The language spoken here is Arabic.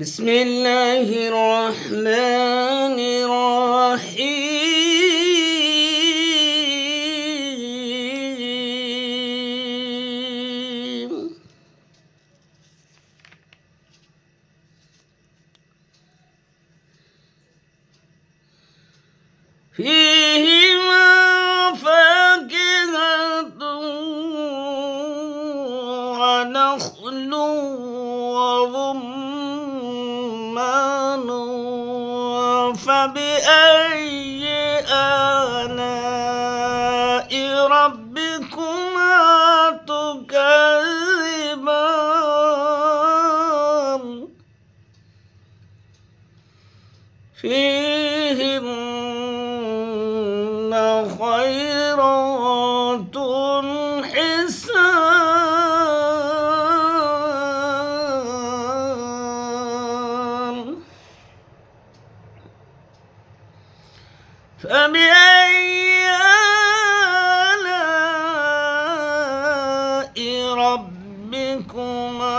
بسم الله الرحمن الرحيم. فيهما فاكهة ونخل ورمان فبأي آلاء ربكما تكذبان؟ فيهن خيرات فبأي آلاء ربكما